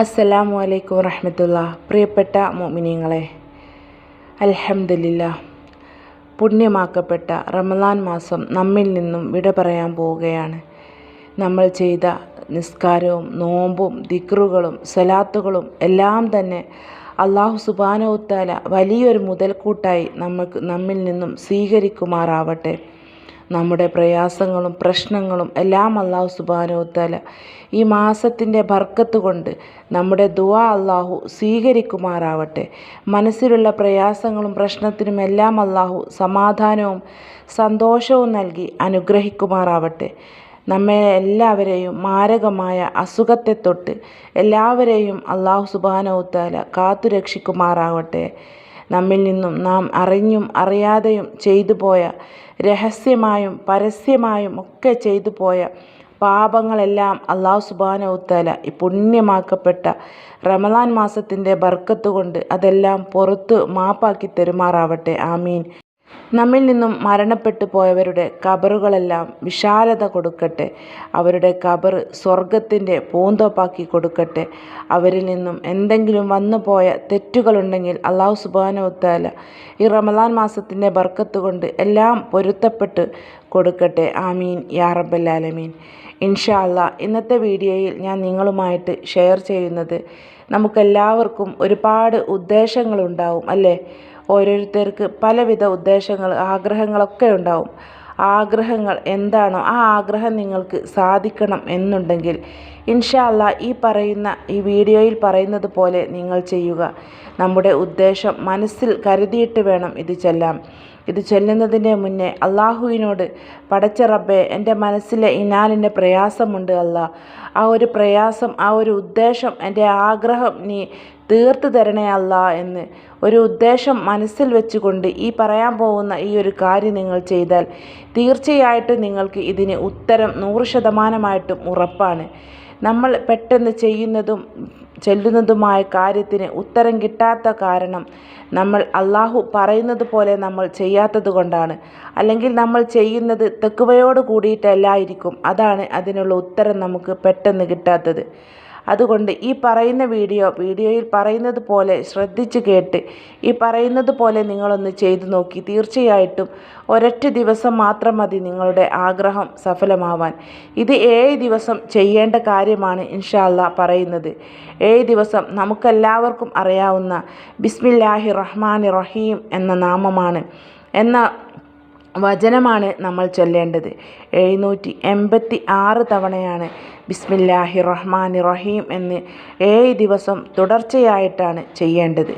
അസ്സലാമു അലൈക്കും വറഹമത്തുള്ള പ്രിയപ്പെട്ട മോമിനിയങ്ങളെ അലഹമില്ല പുണ്യമാക്കപ്പെട്ട റമദാൻ മാസം നമ്മിൽ നിന്നും വിട പറയാൻ പോവുകയാണ്. നമ്മൾ ചെയ്ത നിസ്കാരവും നോമ്പും ദിക്റുകളും സലാത്തുകളും എല്ലാം തന്നെ അള്ളാഹു സുബാനോത്താല വലിയൊരു മുതൽക്കൂട്ടായി നമുക്ക് നമ്മിൽ നിന്നും സ്വീകരിക്കുമാറാവട്ടെ. നമ്മുടെ പ്രയാസങ്ങളും പ്രശ്നങ്ങളും എല്ലാം അള്ളാഹു സുബാനോത്തല ഈ മാസത്തിന്റെ ബർക്കത്ത് കൊണ്ട് നമ്മുടെ ദുആ അള്ളാഹു സ്വീകരിക്കുമാറാവട്ടെ. മനസ്സിലുള്ള പ്രയാസങ്ങളും പ്രശ്നത്തിനും എല്ലാം അള്ളാഹു സമാധാനവും സന്തോഷവും നൽകി അനുഗ്രഹിക്കുമാറാവട്ടെ. നമ്മെ എല്ലാവരെയും മാരകമായ അസുഖത്തെ തൊട്ട് എല്ലാവരെയും അള്ളാഹു സുബാനോത്താല കാത്തു രക്ഷിക്കുമാറാവട്ടെ നമ്മിൽ നിന്നും നാം അറിഞ്ഞും അറിയാതെയും ചെയ്തു പോയ രഹസ്യമായും പരസ്യമായും ഒക്കെ ചെയ്തു പോയ പാപങ്ങളെല്ലാം അള്ളാഹു സുബാനവുത്താല ഈ പുണ്യമാക്കപ്പെട്ട റമദാൻ മാസത്തിന്റെ ബർക്കത്ത് കൊണ്ട് അതെല്ലാം പുറത്ത് മാപ്പാക്കി തെരുമാറാവട്ടെ. ആമീൻ. നമ്മിൽ നിന്നും മരണപ്പെട്ടു പോയവരുടെ കബറുകളെല്ലാം വിശാലത കൊടുക്കട്ടെ. അവരുടെ കബർ സ്വർഗത്തിന്റെ പൂന്തോപ്പാക്കി കൊടുക്കട്ടെ. അവരിൽ നിന്നും എന്തെങ്കിലും വന്നു പോയ തെറ്റുകളുണ്ടെങ്കിൽ അള്ളാഹു സുബാനവുത്താല ഈ റമദാൻ മാസത്തിന്റെ ബർക്കത്ത് കൊണ്ട് എല്ലാം പൊരുത്തപ്പെട്ട് കൊടുക്കട്ടെ. ആമീൻ. യാ റബ്ബല്ലാലമീൻ ഇൻഷാ അല്ല ഇന്നത്തെ വീഡിയോയിൽ ഞാൻ നിങ്ങളുമായിട്ട് ഷെയർ ചെയ്യുന്നത് നമുക്കെല്ലാവർക്കും ഒരുപാട് ഉദ്ദേശങ്ങളുണ്ടാവും അല്ലേ? ഓരോരുത്തർക്ക് പലവിധ ഉദ്ദേശങ്ങൾ ആഗ്രഹങ്ങളൊക്കെ ഉണ്ടാവും. ആഗ്രഹങ്ങൾ എന്താണോ ആ ആഗ്രഹം നിങ്ങൾക്ക് സാധിക്കണം എന്നുണ്ടെങ്കിൽ ഇൻഷാല്ല ഈ പറയുന്ന ഈ വീഡിയോയിൽ പറയുന്നത് പോലെ നിങ്ങൾ ചെയ്യുക. നമ്മുടെ ഉദ്ദേശം മനസ്സിൽ കരുതിയിട്ട് വേണം ഇത് ചെല്ലാൻ ഇത് ചൊല്ലുന്നതിന്റെ മുന്നേ അള്ളാഹുവിനോട് പടച്ച റബ്ബെ എന്റെ മനസ്സിലെ ഇനാലിന്റെ പ്രയാസമുണ്ട് അല്ല. ആ ഒരു പ്രയാസം ആ ഒരു ഉദ്ദേശം എന്റെ ആഗ്രഹം നീ തീർത്തു തരണേ അല്ല എന്ന്. ഒരു ഉദ്ദേശം മനസ്സിൽ വെച്ചുകൊണ്ട് ഈ പറയാൻ പോകുന്ന ഈ ഒരു കാര്യം നിങ്ങൾ ചെയ്താൽ തീർച്ചയായിട്ടും നിങ്ങൾക്ക് ഇതിന് ഉത്തരം നൂറ് ശതമാനമായിട്ടും ഉറപ്പാണ്. നമ്മൾ പെട്ടെന്ന് ചെയ്യുന്നതും ചെല്ലുന്നതുമായ കാര്യത്തിന് ഉത്തരം കിട്ടാത്ത കാരണം നമ്മൾ അള്ളാഹു പറയുന്നത് പോലെ നമ്മൾ ചെയ്യാത്തത് കൊണ്ടാണ്. അല്ലെങ്കിൽ നമ്മൾ ചെയ്യുന്നത് തെക്കുവയോട് കൂടിയിട്ടല്ലായിരിക്കും. അതാണ് അതിനുള്ള ഉത്തരം നമുക്ക് പെട്ടെന്ന് കിട്ടാത്തത്. അതുകൊണ്ട് ഈ പറയുന്ന വീഡിയോ വീഡിയോയിൽ പറയുന്നത് പോലെ ശ്രദ്ധിച്ച് കേട്ട് ഈ പറയുന്നത് പോലെ നിങ്ങളൊന്ന് ചെയ്തു നോക്കി. തീർച്ചയായിട്ടും ഒരൊറ്റ ദിവസം മാത്രം മതി നിങ്ങളുടെ ആഗ്രഹം സഫലമാവാൻ. ഇത് ഏഴ് ദിവസം ചെയ്യേണ്ട കാര്യമാണ് ഇൻഷാല്ല പറയുന്നത്. ഏഴ് ദിവസം നമുക്കെല്ലാവർക്കും അറിയാവുന്ന ബിസ്മില്ലാഹി റഹ്മാൻ റഹീം എന്ന നാമമാണ്. എന്ന വചനമാണ് നമ്മൾ ചൊല്ലേണ്ടത്. എഴുന്നൂറ്റി എൺപത്തി ആറ് തവണയാണ് ബിസ്മില്ലാഹി റഹ്മാൻ റഹീം എന്ന് ഏഴ് ദിവസം തുടർച്ചയായിട്ടാണ് ചെയ്യേണ്ടത്.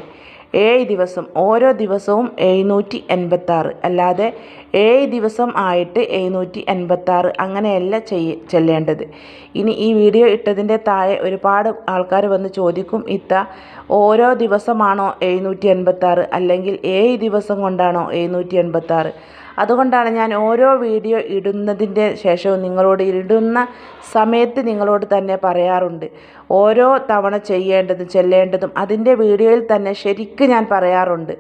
ഏഴ് ദിവസം ഓരോ ദിവസവും എഴുന്നൂറ്റി എൺപത്താറ് അല്ലാതെ ഏഴ് ദിവസം ആയിട്ട് എഴുന്നൂറ്റി എൺപത്താറ് അങ്ങനെയല്ല ചെയ്യ ചെല്ലേണ്ടത്. ഇനി ഈ വീഡിയോ ഇട്ടതിന്റെ താഴെ ഒരുപാട് ആൾക്കാർ വന്ന് ചോദിക്കും ഇത്ത ഓരോ ദിവസമാണോ എഴുന്നൂറ്റി എൺപത്താറ് അല്ലെങ്കിൽ ഏഴ് ദിവസം കൊണ്ടാണോ എഴുന്നൂറ്റി എൺപത്താറ് അതുകൊണ്ടാണ് ഞാൻ ഓരോ വീഡിയോ ഇടുന്നതിന്റെ ശേഷവും നിങ്ങളോട് ഇടുന്ന സമയത്ത് നിങ്ങളോട് തന്നെ പറയാറുണ്ട്. ഓരോ തവണ ചെയ്യേണ്ടതും ചെല്ലേണ്ടതും അതിന്റെ വീഡിയോയിൽ തന്നെ ശരിക്ക് ഞാൻ പറയാറുണ്ട്.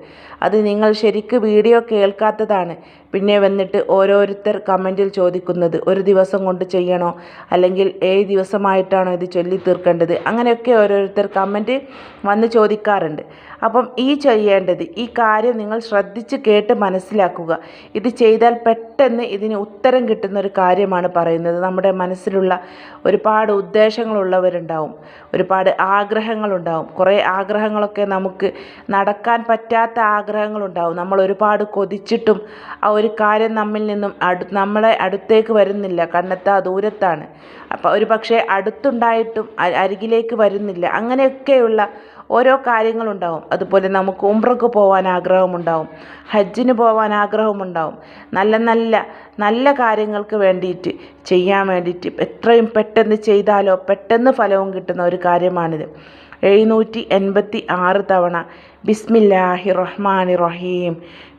അത് നിങ്ങൾ ശരിക്ക് വീഡിയോ കേൾക്കാത്തതാണ്. പിന്നെ വന്നിട്ട് ഓരോരുത്തർ കമന്റിൽ ചോദിക്കുന്നത് ഒരു ദിവസം കൊണ്ട് ചെയ്യണോ? അല്ലെങ്കിൽ ഏഴ് ദിവസമായിട്ടാണോ ഇത് ചൊല്ലി തീർക്കേണ്ടത്? അങ്ങനെയൊക്കെ ഓരോരുത്തർ കമന്റ് വന്ന് ചോദിക്കാറുണ്ട്. അപ്പം ഈ ചെയ്യേണ്ടത് ഈ കാര്യം നിങ്ങൾ ശ്രദ്ധിച്ച് കേട്ട് മനസ്സിലാക്കുക. ഇത് ചെയ്താൽ പെട്ടെന്ന് ഇതിന് ഉത്തരം കിട്ടുന്ന ഒരു കാര്യമാണ് പറയുന്നത്. നമ്മുടെ മനസ്സിലുള്ള ഒരുപാട് ഉദ്ദേശങ്ങളുള്ളവരുണ്ടാവും. ഒരുപാട് ആഗ്രഹങ്ങളുണ്ടാവും. കുറേ ആഗ്രഹങ്ങളൊക്കെ നമുക്ക് നടക്കാൻ പറ്റാത്ത ആഗ്രഹങ്ങളുണ്ടാവും. നമ്മൾ ഒരുപാട് കൊതിച്ചിട്ടും ആ ഒരു കാര്യം നമ്മിൽ നിന്നും അടു നമ്മളെ അടുത്തേക്ക് വരുന്നില്ല. കണ്ണെത്താ ദൂരത്താണ്. അപ്പോൾ ഒരു പക്ഷേ അടുത്തുണ്ടായിട്ടും അരികിലേക്ക് വരുന്നില്ല. അങ്ങനെയൊക്കെയുള്ള ഓരോ കാര്യങ്ങളുണ്ടാവും. അതുപോലെ നമുക്ക് ഉംറക്ക് പോകാൻ ആഗ്രഹമുണ്ടാവും. ഹജ്ജിന് പോകാൻ ആഗ്രഹമുണ്ടാവും. നല്ല നല്ല നല്ല കാര്യങ്ങൾക്ക് വേണ്ടിയിട്ട് ചെയ്യാൻ വേണ്ടിയിട്ട് എത്രയും പെട്ടെന്ന് ചെയ്താലോ പെട്ടെന്ന് ഫലവും കിട്ടുന്ന ഒരു കാര്യമാണിത്. എഴുന്നൂറ്റി എൺപത്തി ആറ് തവണ ബിസ്മില്ലാഹി റഹ്മാനി റഹീം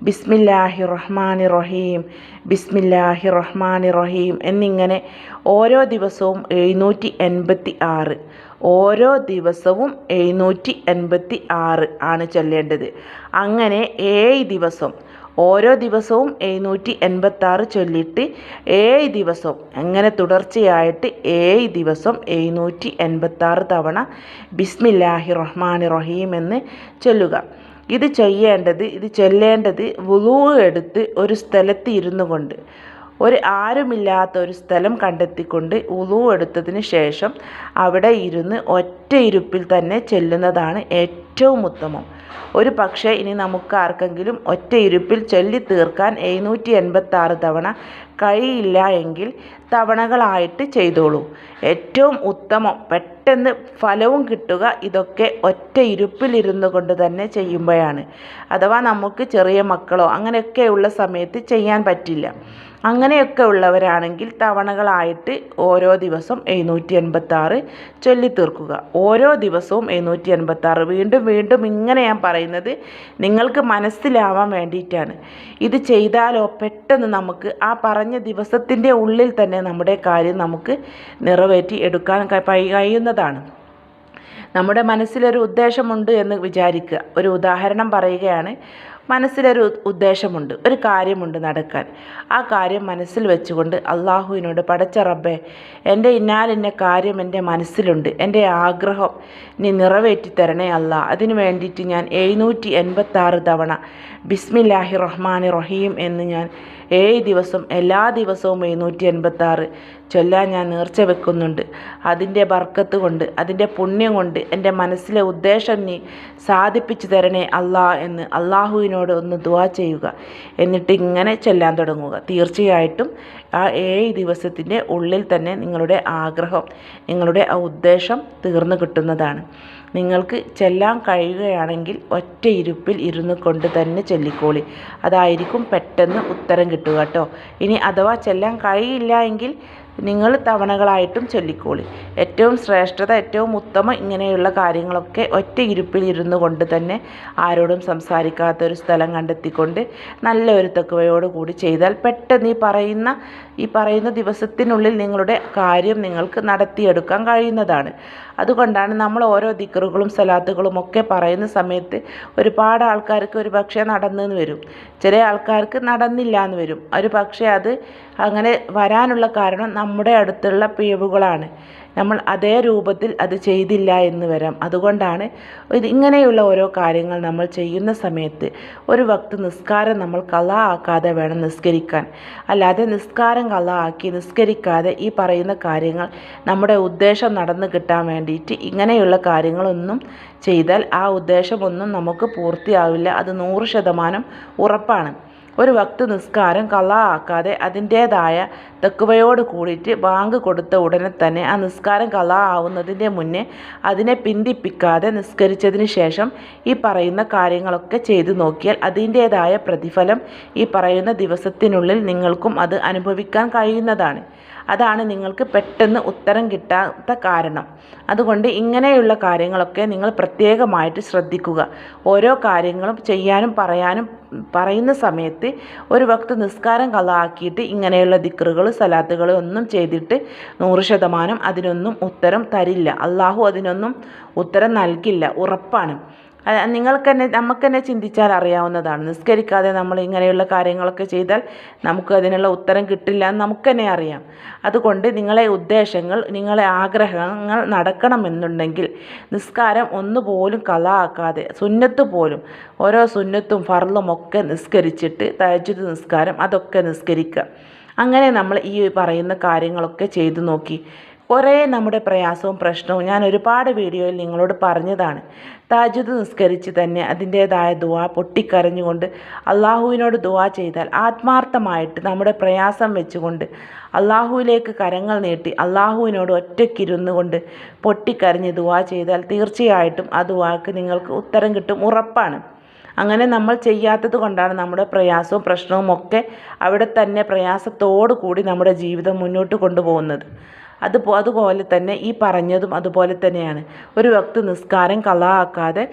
ബിസ്മില്ലാഹി റഹ്മാനി റഹീം ബിസ്മില്ലാഹി റഹ്മാനി റഹീം എന്നിങ്ങനെ ഓരോ ദിവസവും എഴുന്നൂറ്റി എൺപത്തി ആറ്. ഓരോ ദിവസവും എഴുന്നൂറ്റി എൺപത്തി ആറ് ആണ് ചൊല്ലേണ്ടത്. അങ്ങനെ ഏഴ് ദിവസം ഓരോ ദിവസവും എഴുന്നൂറ്റി എൺപത്താറ് ചൊല്ലിയിട്ട് ഏഴ് ദിവസം അങ്ങനെ തുടർച്ചയായിട്ട് ഏഴ് ദിവസം എഴുന്നൂറ്റി എൺപത്താറ് തവണ ബിസ്മില്ലാഹി റഹ്മാൻ റഹീം എന്ന് ചൊല്ലുക. ഇത് ചെയ്യേണ്ടത് ഇത് ചൊല്ലേണ്ടത് വുളൂ എടുത്ത് ഒരു സ്ഥലത്ത് ഇരുന്നു കൊണ്ട് ഒരു ആരുമില്ലാത്ത ഒരു സ്ഥലം കണ്ടെത്തിക്കൊണ്ട് ഉളു എടുത്തതിന് ശേഷം അവിടെ ഇരുന്ന് ഒറ്റ ഇരുപ്പിൽ തന്നെ ചെല്ലുന്നതാണ് ഏറ്റവും ഉത്തമം. ഒരു പക്ഷേ ഇനി നമുക്ക് ആർക്കെങ്കിലും ഒറ്റ ഇരുപ്പിൽ ചൊല്ലി തീർക്കാൻ എഴുന്നൂറ്റി എൺപത്താറ് തവണ കഴിയില്ല എങ്കിൽ തവണകളായിട്ട് ചെയ്തോളൂ. ഏറ്റവും ഉത്തമം പെട്ടെന്ന് ഫലവും കിട്ടുക ഇതൊക്കെ ഒറ്റ ഇരുപ്പിലിരുന്നു കൊണ്ട് തന്നെ ചെയ്യുമ്പോഴാണ്. അഥവാ നമുക്ക് ചെറിയ മക്കളോ അങ്ങനെയൊക്കെയുള്ള സമയത്ത് ചെയ്യാൻ പറ്റില്ല. അങ്ങനെയൊക്കെ ഉള്ളവരാണെങ്കിൽ തവണകളായിട്ട് ഓരോ ദിവസം എഴുന്നൂറ്റി എൺപത്താറ് ചൊല്ലിത്തീർക്കുക ഓരോ ദിവസവും എഴുന്നൂറ്റി എൺപത്താറ് വീണ്ടും വീണ്ടും ഇങ്ങനെ ഞാൻ പറയുന്നത് നിങ്ങൾക്ക് മനസ്സിലാവാൻ വേണ്ടിയിട്ടാണ്. ഇത് ചെയ്താലോ പെട്ടെന്ന് നമുക്ക് ആ പറഞ്ഞ ദിവസത്തിന്റെ ഉള്ളിൽ തന്നെ നമ്മുടെ കാര്യം നമുക്ക് നിറവേറ്റി എടുക്കാൻ കഴിയുന്നതാണ്. നമ്മുടെ മനസ്സിലൊരു ഉദ്ദേശമുണ്ട് എന്ന് വിചാരിക്കുക. ഒരു ഉദാഹരണം പറയുകയാണ് മനസ്സിലൊരു ഉദ്ദേശമുണ്ട് ഒരു കാര്യമുണ്ട് നടക്കാൻ. ആ കാര്യം മനസ്സിൽ വെച്ചുകൊണ്ട് അള്ളാഹുവിനോട് പടച്ച റബ്ബേ എന്റെ ഇന്നാലിന്ന കാര്യം എന്റെ മനസ്സിലുണ്ട് എന്റെ ആഗ്രഹം നീ നിറവേറ്റി തരണേ അല്ല അതിനു വേണ്ടിയിട്ട് ഞാൻ എഴുന്നൂറ്റി എൺപത്താറ് തവണ ബിസ്മില്ലാഹി റഹ്മാൻ റഹീം എന്ന് ഞാൻ ഏഴ് ദിവസം എല്ലാ ദിവസവും എഴുന്നൂറ്റി എൺപത്താറ്. ചൊല്ലാൻ ഞാൻ നേർച്ച വെക്കുന്നുണ്ട്. അതിന്റെ ബർക്കത്ത് കൊണ്ട് അതിന്റെ പുണ്യം കൊണ്ട് എന്റെ മനസ്സിലെ ഉദ്ദേശം നീ സാധിപ്പിച്ചു തരണേ അള്ളാ എന്ന് അള്ളാഹുവിനോട് ഒന്ന് ദുവാ ചെയ്യുക. എന്നിട്ട് ഇങ്ങനെ ചൊല്ലാൻ തുടങ്ങുക. തീർച്ചയായിട്ടും ആ ഏഴ് ദിവസത്തിന്റെ ഉള്ളിൽ തന്നെ നിങ്ങളുടെ ആഗ്രഹം നിങ്ങളുടെ ആ ഉദ്ദേശം തീർന്നു കിട്ടുന്നതാണ്. നിങ്ങൾക്ക് ചെല്ലാൻ കഴിയുകയാണെങ്കിൽ ഒറ്റ ഇരുപ്പിൽ ഇരുന്ന് കൊണ്ട് തന്നെ ചൊല്ലിക്കോളി. അതായിരിക്കും പെട്ടെന്ന് ഉത്തരം കിട്ടുക കേട്ടോ. ഇനി അഥവാ ചെല്ലാൻ കഴിയില്ല എങ്കിൽ നിങ്ങൾ തവണകളായിട്ടും ചൊല്ലിക്കോളി. ഏറ്റവും ശ്രേഷ്ഠത ഏറ്റവും ഉത്തമം ഇങ്ങനെയുള്ള കാര്യങ്ങളൊക്കെ ഒറ്റ ഇരുപ്പിൽ ഇരുന്നു കൊണ്ട് തന്നെ ആരോടും സംസാരിക്കാത്ത ഒരു സ്ഥലം കണ്ടെത്തിക്കൊണ്ട് നല്ല ഒരു കൂടി ചെയ്താൽ പെട്ടെന്ന് ഈ പറയുന്ന ഈ പറയുന്ന ദിവസത്തിനുള്ളിൽ നിങ്ങളുടെ കാര്യം നിങ്ങൾക്ക് നടത്തിയെടുക്കാൻ കഴിയുന്നതാണ്. അതുകൊണ്ടാണ് നമ്മൾ ഓരോ ദിക്കറുകളും സലാത്തുകളും ഒക്കെ പറയുന്ന സമയത്ത് ഒരുപാട് ആൾക്കാർക്ക് ഒരു പക്ഷേ നടന്നെന്ന് വരും. ചില ആൾക്കാർക്ക് നടന്നില്ല എന്ന് വരും. ഒരു പക്ഷേ അത് അങ്ങനെ വരാനുള്ള കാരണം നമ്മുടെ അടുത്തുള്ള പിഴവുകളാണ്. നമ്മൾ അതേ രൂപത്തിൽ അത് ചെയ്തില്ല എന്ന് വരാം. അതുകൊണ്ടാണ് ഇങ്ങനെയുള്ള ഓരോ കാര്യങ്ങൾ നമ്മൾ ചെയ്യുന്ന സമയത്ത് ഒരു വക്ത് നിസ്കാരം നമ്മൾ കല ആക്കാതെ വേണം നിസ്കരിക്കാൻ. അല്ലാതെ നിസ്കാരം കല ആക്കി നിസ്കരിക്കാതെ ഈ പറയുന്ന കാര്യങ്ങൾ നമ്മുടെ ഉദ്ദേശം നടന്നു കിട്ടാൻ വേണ്ടിയിട്ട് ഇങ്ങനെയുള്ള കാര്യങ്ങളൊന്നും ചെയ്താൽ ആ ഉദ്ദേശമൊന്നും നമുക്ക് പൂർത്തിയാവില്ല. അത് നൂറ് ശതമാനം ഉറപ്പാണ്. ഒരു വക്ത് നിസ്കാരം കള ആക്കാതെ അതിന്റേതായ തെക്കുവയോട് കൂടിയിട്ട് ബാങ്ക് കൊടുത്ത ഉടനെ തന്നെ ആ നിസ്കാരം കള ആവുന്നതിന്റെ മുന്നേ അതിനെ പിന്തിപ്പിക്കാതെ നിസ്കരിച്ചതിന് ശേഷം ഈ പറയുന്ന കാര്യങ്ങളൊക്കെ ചെയ്തു നോക്കിയാൽ അതിന്റേതായ പ്രതിഫലം ഈ പറയുന്ന ദിവസത്തിനുള്ളിൽ നിങ്ങൾക്കും അത് അനുഭവിക്കാൻ കഴിയുന്നതാണ്. അതാണ് നിങ്ങൾക്ക് പെട്ടെന്ന് ഉത്തരം കിട്ടാത്ത കാരണം. അതുകൊണ്ട് ഇങ്ങനെയുള്ള കാര്യങ്ങളൊക്കെ നിങ്ങൾ പ്രത്യേകമായിട്ട് ശ്രദ്ധിക്കുക. ഓരോ കാര്യങ്ങളും ചെയ്യാനും പറയാനും പറയുന്ന സമയത്ത് ഒരു വക്ത് നിസ്കാരം കളാക്കിയിട്ട് ഇങ്ങനെയുള്ള ദിക്റുകൾ സലാത്തുകൾ ഒന്നും ചെയ്തിട്ട് നൂറ് ശതമാനം അതിനൊന്നും ഉത്തരം തരില്ല. അള്ളാഹു അതിനൊന്നും ഉത്തരം നൽകില്ല. ഉറപ്പാണ്. നിങ്ങൾക്ക് തന്നെ നമുക്ക് തന്നെ ചിന്തിച്ചാൽ അറിയാവുന്നതാണ്. നിസ്കരിക്കാതെ നമ്മൾ ഇങ്ങനെയുള്ള കാര്യങ്ങളൊക്കെ ചെയ്താൽ നമുക്ക് അതിനുള്ള ഉത്തരം കിട്ടില്ല എന്ന് നമുക്ക് തന്നെ അറിയാം. അതുകൊണ്ട് നിങ്ങളെ ഉദ്ദേശങ്ങൾ നിങ്ങളെ ആഗ്രഹങ്ങൾ നടക്കണമെന്നുണ്ടെങ്കിൽ നിസ്കാരം ഒന്നുപോലും കലാക്കാതെ സുന്നത്ത് പോലും ഓരോ സുന്നത്തും ഫർളും ഒക്കെ നിസ്കരിച്ചിട്ട് തഹജ്ജുദ് നിസ്കാരം അതൊക്കെ നിസ്കരിക്കുക. അങ്ങനെ നമ്മൾ ഈ പറയുന്ന കാര്യങ്ങളൊക്കെ ചെയ്തു നോക്കി. കുറേ നമ്മുടെ പ്രയാസവും പ്രശ്നവും ഞാൻ ഒരുപാട് വീഡിയോയിൽ നിങ്ങളോട് പറഞ്ഞതാണ്. താജുദ് നിസ്കരിച്ച് തന്നെ അതിന്റേതായ ദുവ പൊട്ടിക്കരഞ്ഞുകൊണ്ട് അള്ളാഹുവിനോട് ദുവ ചെയ്താൽ ആത്മാർത്ഥമായിട്ട് നമ്മുടെ പ്രയാസം വെച്ചുകൊണ്ട് അള്ളാഹുവിലേക്ക് കരങ്ങൾ നീട്ടി അള്ളാഹുവിനോട് ഒറ്റയ്ക്കിരുന്നു കൊണ്ട് പൊട്ടിക്കരഞ്ഞ് ദുവ ചെയ്താൽ തീർച്ചയായിട്ടും ആ ദുവാക്ക് നിങ്ങൾക്ക് ഉത്തരം കിട്ടും ഉറപ്പാണ്. അങ്ങനെ നമ്മൾ ചെയ്യാത്തത് കൊണ്ടാണ് നമ്മുടെ പ്രയാസവും പ്രശ്നവും ഒക്കെ അവിടെ തന്നെ പ്രയാസത്തോടു കൂടി നമ്മുടെ ജീവിതം മുന്നോട്ട് കൊണ്ടുപോകുന്നത്. അത് അതുപോലെ തന്നെ ഈ പറഞ്ഞതും അതുപോലെ തന്നെയാണ്. ഒരു വ്യക്തി നിസ്കാരം കളാക്കാതെ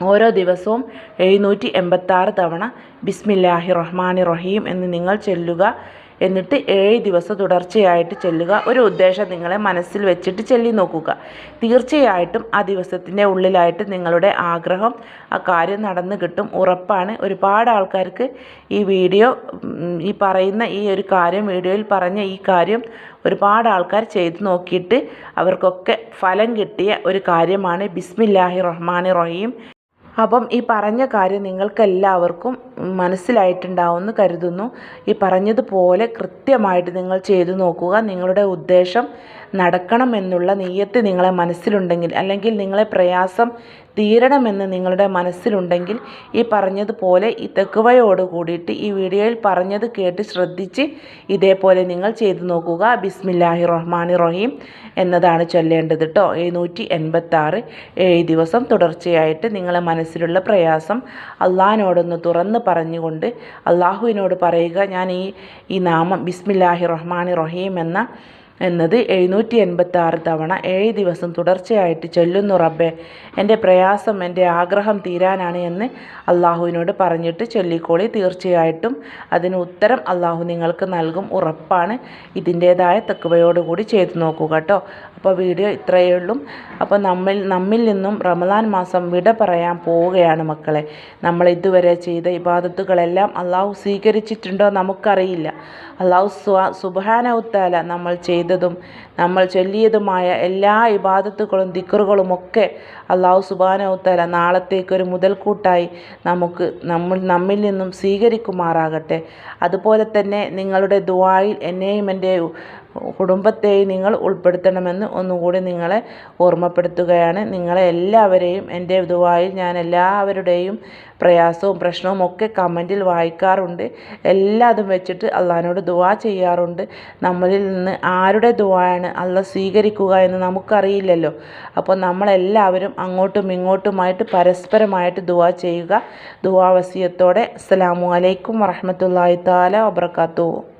ഓരോ ദിവസവും എഴുന്നൂറ്റി എൺപത്താറ് തവണ ബിസ്മില്ലാഹി റഹ്മാനി റഹീം എന്ന് നിങ്ങൾ ചൊല്ലുക. എന്നിട്ട് ഏഴ് ദിവസം തുടർച്ചയായിട്ട് ചെല്ലുക. ഒരു ഉദ്ദേശം നിങ്ങളെ മനസ്സിൽ വെച്ചിട്ട് ചെല്ലി നോക്കുക. തീർച്ചയായിട്ടും ആ ദിവസത്തിന്റെ ഉള്ളിലായിട്ട് നിങ്ങളുടെ ആഗ്രഹം ആ കാര്യം നടന്നു കിട്ടും. ഉറപ്പാണ്. ഒരുപാട് ആൾക്കാർക്ക് ഈ വീഡിയോ ഈ പറയുന്ന ഈ ഒരു കാര്യം വീഡിയോയിൽ പറഞ്ഞ ഈ കാര്യം ഒരുപാട് ആൾക്കാർ ചെയ്തു നോക്കിയിട്ട് അവർക്കൊക്കെ ഫലം കിട്ടിയ ഒരു കാര്യമാണ് ബിസ്മില്ലാഹി റഹ്മാൻ റഹീം. അപ്പം ഈ പറഞ്ഞ കാര്യം നിങ്ങൾക്കെല്ലാവർക്കും മനസ്സിലായിട്ടുണ്ടാവുമെന്ന് കരുതുന്നു. ഈ പറഞ്ഞതുപോലെ കൃത്യമായിട്ട് നിങ്ങൾ ചെയ്തു നോക്കുക. നിങ്ങളുടെ ഉദ്ദേശം നടക്കണമെന്നുള്ള നെയ്യത്ത് നിങ്ങളെ മനസ്സിലുണ്ടെങ്കിൽ അല്ലെങ്കിൽ നിങ്ങളെ പ്രയാസം തീരണമെന്ന് നിങ്ങളുടെ മനസ്സിലുണ്ടെങ്കിൽ ഈ പറഞ്ഞതുപോലെ ഈ തെക്കുവയോട് കൂടിയിട്ട് ഈ വീഡിയോയിൽ പറഞ്ഞത് കേട്ട് ശ്രദ്ധിച്ച് ഇതേപോലെ നിങ്ങൾ ചെയ്തു നോക്കുക. ബിസ്മില്ലാഹി റഹ്മാനി റഹീം എന്നതാണ് ചൊല്ലേണ്ടത് കേട്ടോ എഴുന്നൂറ്റി എൺപത്താറ്. ഏഴ് ദിവസം തുടർച്ചയായിട്ട് നിങ്ങളെ മനസ്സിലുള്ള പ്രയാസം അള്ളാഹിനോടൊന്ന് തുറന്ന് പറഞ്ഞുകൊണ്ട് അള്ളാഹുവിനോട് പറയുക ഞാൻ ഈ ഈ നാമം ബിസ്മില്ലാഹി റഹ്മാനി റഹീം എന്ന എന്നത് എഴുന്നൂറ്റി എൺപത്തി ആറ് തവണ ഏഴ് ദിവസം തുടർച്ചയായിട്ട് ചൊല്ലുന്നു റബ്ബെ. എന്റെ പ്രയാസം എന്റെ ആഗ്രഹം തീരാനാണ് എന്ന് അള്ളാഹുവിനോട് പറഞ്ഞിട്ട് ചൊല്ലിക്കോളി. തീർച്ചയായിട്ടും അതിന് ഉത്തരം അള്ളാഹു നിങ്ങൾക്ക് നൽകും. ഉറപ്പാണ് ഇതിന്റേതായ തെക്കുവയോടുകൂടി ചെയ്തു നോക്കുക കേട്ടോ. അപ്പോൾ വീഡിയോ ഇത്രയേ ഉള്ളൂ. അപ്പോൾ നമ്മിൽ നമ്മിൽ നിന്നും റമദാൻ മാസം വിട പറയാൻ പോവുകയാണ് മക്കളെ. നമ്മൾ ഇതുവരെ ചെയ്ത ഇബാദത്തുകളെല്ലാം അള്ളാഹു സ്വീകരിച്ചിട്ടുണ്ടോ നമുക്കറിയില്ല. അള്ളാഹു സുബാനവുത്താല നമ്മൾ ചെയ്തതും നമ്മൾ ചൊല്ലിയതുമായ എല്ലാ ഇബാദത്തുകളും ദിക്കറുകളും ഒക്കെ അള്ളാഹു സുബാനവുത്താല നാളത്തേക്കൊരു മുതൽക്കൂട്ടായി നമുക്ക് നമ്മൾ നമ്മിൽ നിന്നും സ്വീകരിക്കുമാറാകട്ടെ. അതുപോലെ തന്നെ നിങ്ങളുടെ ദുവായിൽ എന്നെയും എന്റെ കുടുംബത്തെയും നിങ്ങൾ ഉൾപ്പെടുത്തണമെന്ന് ഒന്നുകൂടി നിങ്ങളെ ഓർമ്മപ്പെടുത്തുകയാണ്. നിങ്ങളെ എല്ലാവരെയും എന്റെ ഇതുവായി ഞാൻ എല്ലാവരുടെയും പ്രയാസവും പ്രശ്നവും ഒക്കെ കമന്റിൽ വായിക്കാറുണ്ട്. എല്ലാതും വെച്ചിട്ട് അള്ളഹാനോട് ദുവാ ചെയ്യാറുണ്ട്. നമ്മളിൽ നിന്ന് ആരുടെ ദുവായാണ് അള്ള സ്വീകരിക്കുക എന്ന് നമുക്കറിയില്ലല്ലോ. അപ്പോൾ നമ്മളെല്ലാവരും അങ്ങോട്ടും ഇങ്ങോട്ടുമായിട്ട് പരസ്പരമായിട്ട് ദുവാ ചെയ്യുക. ദുവാ വസിയത്തോടെ. അസ്സലാമു അലൈക്കും വറഹമത്തല്ലാഹി താല വബർക്കാത്തു